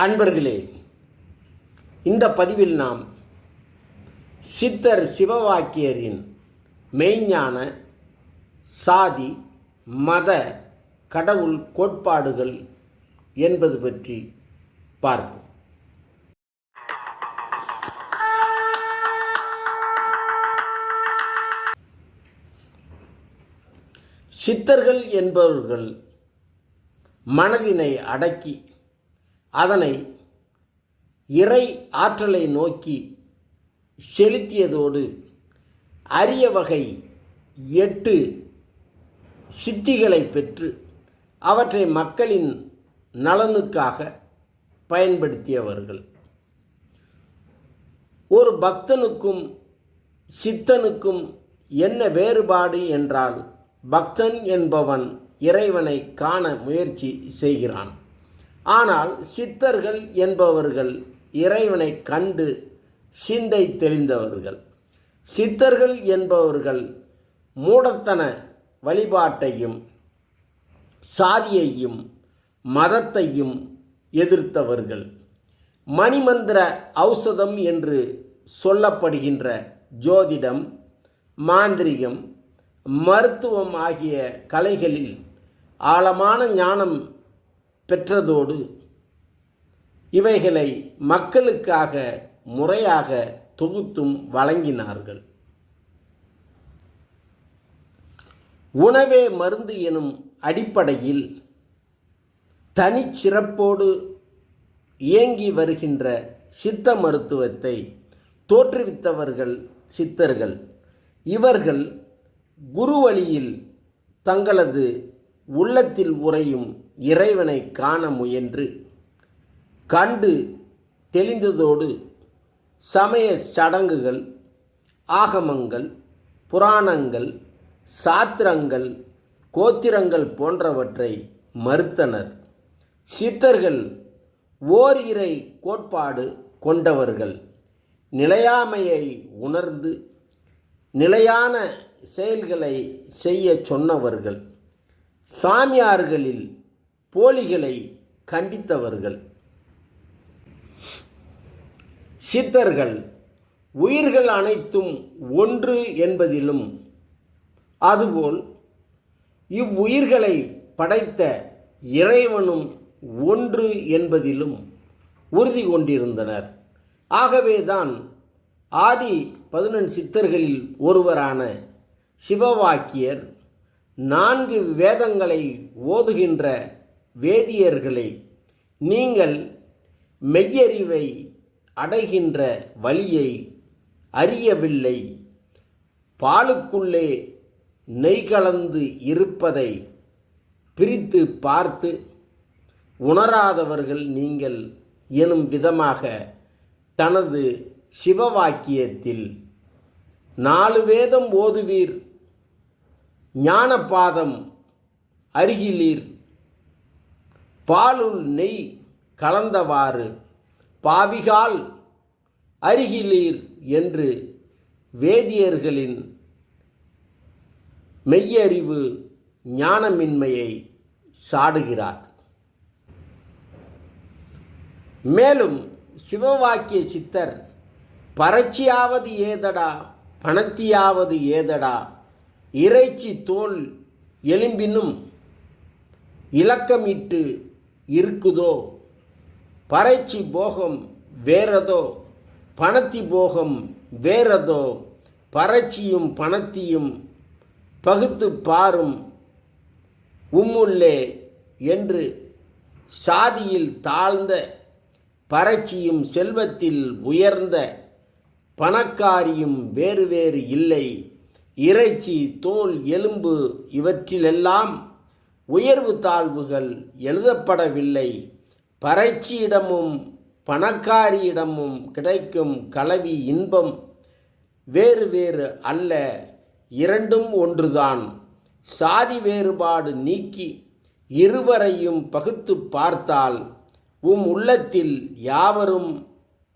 அன்பர்களே இந்த பதிவில் நாம் சித்தர் சிவவாக்கியரின் மெய்ஞான சாதி மத கடவுள் கோட்பாடுகள் என்பது பற்றி பார்ப்போம். சித்தர்கள் என்பவர்கள் மனதினை அடக்கி அதனை இறை ஆற்றலை நோக்கி செலுத்தியதோடு அரிய வகை எட்டு சித்திகளை பெற்று அவற்றை மக்களின் நலனுக்காக பயன்படுத்தியவர்கள். ஒரு பக்தனுக்கும் சித்தனுக்கும் என்ன வேறுபாடு என்றால் பக்தன் என்பவன் இறைவனை காண முயற்சி செய்கிறான். ஆனால் சித்தர்கள் என்பவர்கள் இறைவனை கண்டு சிந்தை தெளிந்தவர்கள். சித்தர்கள் என்பவர்கள் மூடத்தன வழிபாட்டையும் சாதியையும் மதத்தையும் எதிர்த்தவர்கள். மணிமந்திர ஔஷதம் என்று சொல்லப்படுகின்ற ஜோதிடம் மாந்திரிகம் மருத்துவம் ஆகிய கலைகளில் ஆழமான ஞானம் பெற்றதோடு இவைகளை மக்களுக்காக முறையாக தொகுத்தும் வழங்கினார்கள். உணவே மருந்து எனும் அடிப்படையில் தனிச்சிறப்போடு இயங்கி வருகின்ற சித்த மருத்துவத்தை தோற்றுவித்தவர்கள் சித்தர்கள். இவர்கள் குரு வழியில் தங்களது உள்ளத்தில் உறையும் இறைவனை காண முயன்று. கண்டு தெளிந்ததோடு சமய சடங்குகள் ஆகமங்கள் புராணங்கள் சாத்திரங்கள் கோத்திரங்கள் போன்றவற்றை மறுத்தனர். சித்தர்கள் ஓர் இறை கோட்பாடு கொண்டவர்கள். நிலையாமையை உணர்ந்து நிலையான செயல்களை செய்ய சொன்னவர்கள். சாமியார்களில் போலிகளை கண்டித்தவர்கள். சித்தர்கள் உயிர்கள் அனைத்தும் ஒன்று என்பதிலும் அதுபோல் இவ்வுயிர்களை படைத்த இறைவனும் ஒன்று என்பதிலும் உறுதி கொண்டிருந்தனர். ஆகவேதான் ஆதி பதினெண் சித்தர்களில் ஒருவரான சிவவாக்கியர் நான்கு வேதங்களை ஓதுகின்ற வேதியர்களே நீங்கள் மெய்யறிவை அடைகின்ற வழியை அறியவில்லை. பாலுக்குள்ளே நெய் கலந்து இருப்பதை பிரித்து பார்த்து உணராதவர்கள் நீங்கள் எனும் விதமாக தனது சிவவாக்கியத்தில் நாலு வேதம் ஓதுவீர் ஞானபாதம் அருகிலீர். பாலுள் நெய் கலந்தவாறு பாவிகால் அருகிலீர் என்று வேதியர்களின் மெய்யறிவு ஞானமின்மையை சாடுகிறார். மேலும் சிவவாக்கிய சித்தர் பறச்சியாவது ஏதடா பணத்தியாவது ஏதடா இறைச்சி தோல் எலும்பினும் இலக்கமிட்டு இருக்குதோ? பறைச்சி போகம் வேறதோ? பணத்தி போகம் வேறதோ? பறச்சியும் பணத்தியும் பகுத்து பாரும் உம்முள்ளே என்று சாதியில் தாழ்ந்த பறச்சியும் செல்வத்தில் உயர்ந்த பணக்காரியும் வேறு வேறு இல்லை. இறைச்சி தோல் எலும்பு இவற்றிலெல்லாம் உயர்வு தாழ்வுகள் எழுதப்படவில்லை. பறைச்சியிடமும் பணக்காரியிடமும் கிடைக்கும் கலவி இன்பம் வேறு வேறு அல்ல இரண்டும் ஒன்றுதான். சாதி வேறுபாடு நீக்கி இருவரையும் பகுத்து பார்த்தால் உம் உள்ளத்தில் யாவரும்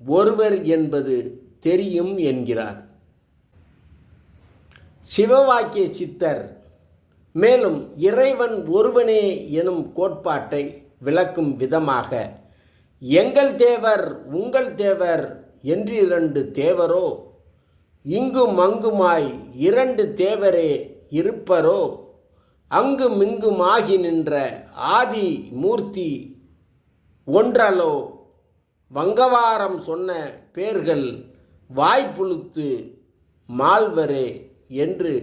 ஒருவர் என்பது தெரியும் என்கிறார். சிவவாக்கிய சித்தர் மேலும் இறைவன் ஒருவனே எனும் கோட்பாட்டை விளக்கும் விதமாக எங்கள் தேவர் உங்கள் தேவர் என்றிரண்டு தேவரோ? இங்கும் அங்குமாய் இரண்டு தேவரே இருப்பரோ? அங்கும் இங்குமாகி நின்ற ஆதி மூர்த்தி ஒன்றலோ? வங்கவாரம் சொன்ன பேர்கள் வாய்ப்புழுத்து மால்வரே என்று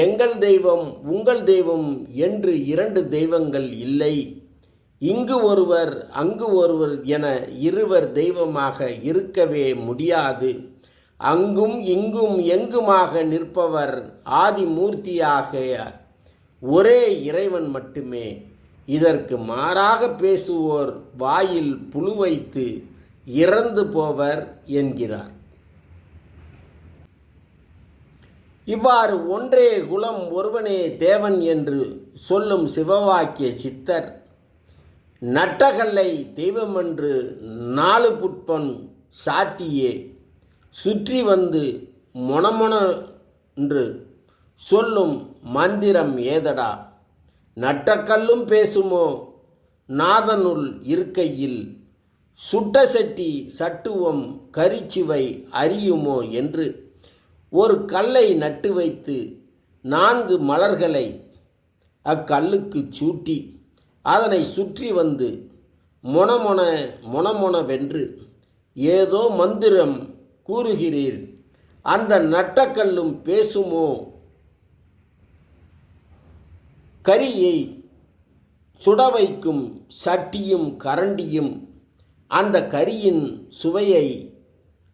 எங்கள் தெய்வம் உங்கள் தெய்வம் என்று இரண்டு தெய்வங்கள் இல்லை. இங்கு ஒருவர் அங்கு ஒருவர் என இருவர் தெய்வமாக இருக்கவே முடியாது. அங்கும் இங்கும் எங்குமாக நிற்பவர் ஆதிமூர்த்தியாக ஒரே இறைவன் மட்டுமே. இதற்கு மாறாக பேசுவோர் வாயில் புழு வைத்து இறந்து போவர் என்கிறார். இவ்வாறு ஒன்றே குலம் ஒருவனே தேவன் என்று சொல்லும் சிவவாக்கிய சித்தர் நட்டகல்லை தெய்வமென்று நாலு புட்பன் சாத்தியே சுற்றி வந்து மொணமொண என்று சொல்லும் மந்திரம் ஏதடா? நட்டக்கல்லும் பேசுமோ? நாதனுள் இருக்கையில் சுட்டசட்டி சட்டுவம் கரிச்சுவை அறியுமோ என்று? ஒரு கல்லை நட்டு வைத்து நான்கு மலர்களை அக்கல்லுக்கு சூட்டி அதனை சுற்றி வந்து மொனமொன மொனமொனவென்று ஏதோ மந்திரம் கூறுகிறீர். அந்த நட்டக்கல்லும் பேசுமோ? கரியை சுட வைக்கும் சட்டியும் கரண்டியும் அந்த கரியின் சுவையை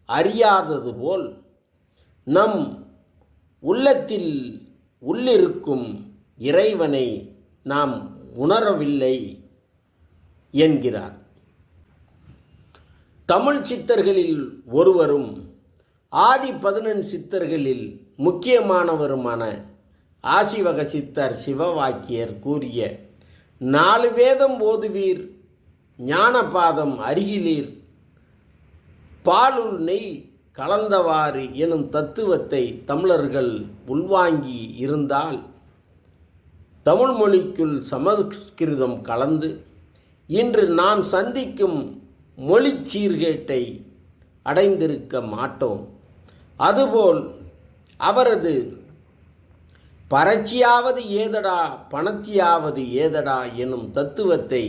அறியாதது போல் நம் உள்ளத்தில் உள்ளிருக்கும் இறைவனை நாம் உணரவில்லை என்கிறார். தமிழ் சித்தர்களில் ஒருவரும் ஆதி பதினெண் சித்தர்களில் முக்கியமானவருமான ஆசிவக சித்தர் சிவவாக்கியர் கூறிய நாலு வேதம் ஓதுவீர் ஞானபாதம் அருகிலீர் பாலுள் நெய் கலந்தவாறு எனும் தத்துவத்தை தமிழர்கள் உள்வாங்கி இருந்தால் தமிழ் மொழிக்குள் சமஸ்கிருதம் கலந்து இன்று நாம் சந்திக்கும் மொழி சீர்கேட்டை அடைந்திருக்க மாட்டோம். அதுபோல் அவரது பறச்சியாவது ஏதடா பணத்தியாவது ஏதடா எனும் தத்துவத்தை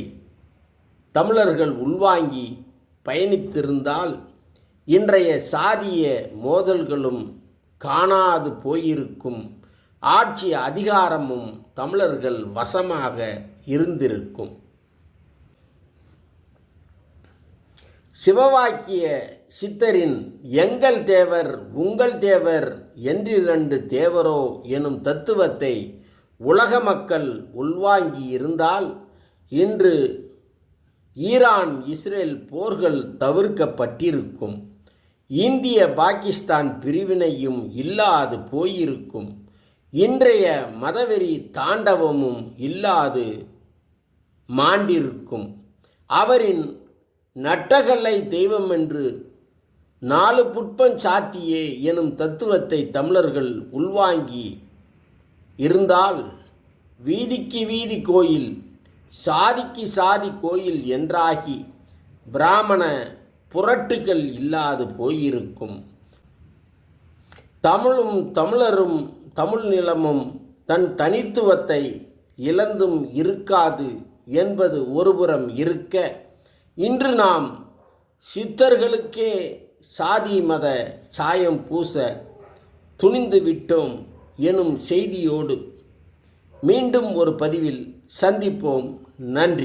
தமிழர்கள் உள்வாங்கி பயணித்திருந்தால் இன்றைய சாதிய மோதல்களும் காணாது போயிருக்கும். ஆட்சி அதிகாரமும் தமிழர்கள் வசமாக இருந்திருக்கும். சிவவாக்கிய சித்தரின் எங்கள் தேவர் உங்கள் தேவர் என்றிரண்டு தேவரோ எனும் தத்துவத்தை உலக மக்கள் உள்வாங்கி இருந்தால் இன்று ஈரான் இஸ்ரேல் போர்கள் தவிர்க்கப்பட்டிருக்கும். இந்திய பாகிஸ்தான் பிரிவினையும் இல்லாது போயிருக்கும். இன்றைய மதவெறி தாண்டவமும் இல்லாது மாண்டிருக்கும். அவரின் நட்டகல்லை தெய்வம் என்று நாலு புட்பம் சாத்தியே எனும் தத்துவத்தை தமிழர்கள் உள்வாங்கி இருந்தால் வீதிக்கு வீதி கோயில் சாதிக்கு சாதி கோயில் என்றாகி பிராமண புரட்டுகள் இல்லாது போயிருக்கும். தமிழும் தமிழரும் தமிழ் நிலமும் தன் தனித்துவத்தை இழந்தும் இருக்காது என்பது ஒருபுறம் இருக்க. இன்று நாம் சித்தர்களுக்கே சாதி மத சாயம் பூச துணிந்து விட்டோம் எனும் செய்தியோடு மீண்டும் ஒரு பதிவில் சந்திப்போம். நன்றி.